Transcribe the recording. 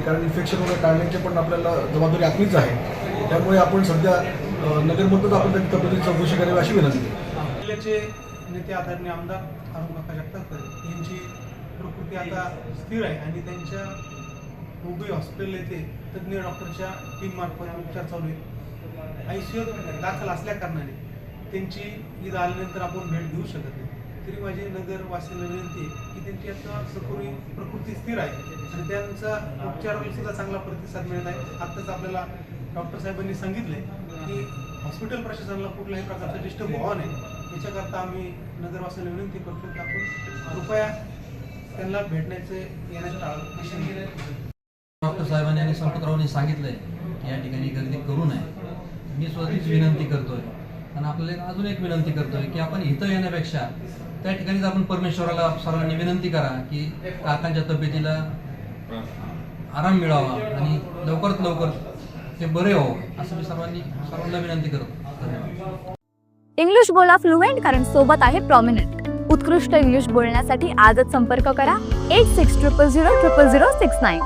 कारण इन्फेक्शन वगैरे टाळण्याची पण आपल्याला जबाबदारी आपलीच आहे. त्यामुळे आपण सध्या नगरमधूनच आपण त्यांची तब्येतीची चौकशी करावी अशी विनंती जिल्ह्याचे नेते आदरणीय आमदार अरुण काका जगतापकर यांची प्रकृती आता स्थिर आहे आणि त्यांच्या मुंबई हॉस्पिटल येथे तज्ज्ञ डॉक्टरच्या टीममार्फत उपचार चालू आहेत. आय सी दाखल असल्या कारणाने त्यांची ईद आल्यानंतर आपण भेट घेऊ शकत नाही. तरी माझी नगरवासीयांना विनंती की त्यांची आता प्रकृती प्रकृती स्थिर आहे आणि त्यांचा उपचाराला सुद्धा चांगला प्रतिसाद मिळत आहे. आत्ताच आपल्याला डॉक्टर साहेबांनी सांगितले की हॉस्पिटल प्रशासनाला कुठल्याही प्रकारचा डिस्टर्ब व्हावा नाही याच्याकरता आम्ही नगरवासियांना विनंती करतो की आपण कृपया त्यांना भेटण्याचे येण्याचं टाळा डॉक्टर साहेबांनी आणि संपतरावांनी सांगितलंय की या ठिकाणी गर्दी करू नये. मी स्वतःच विनंती करतोय. आणि आपल्याला एक- अजून एक विनंती करतोय की आपण इथं येण्यापेक्षा त्या ठिकाणीच आपण परमेश्वराला सर्वांनी विनंती करा की काकांच्या तब्येतीला आराम मिळावा आणि लवकरात लवकर ते बरे व्हावं असं मी सर्वांनी सर्वांना विनंती करतो. इंग्लिश बोला फ्लुएंट कारण सोबत आहे प्रॉमिनंट उत्कृष्ट इंग्लिश बोलण्यासाठी आजच संपर्क करा. Eight six triple zero triple zero six nine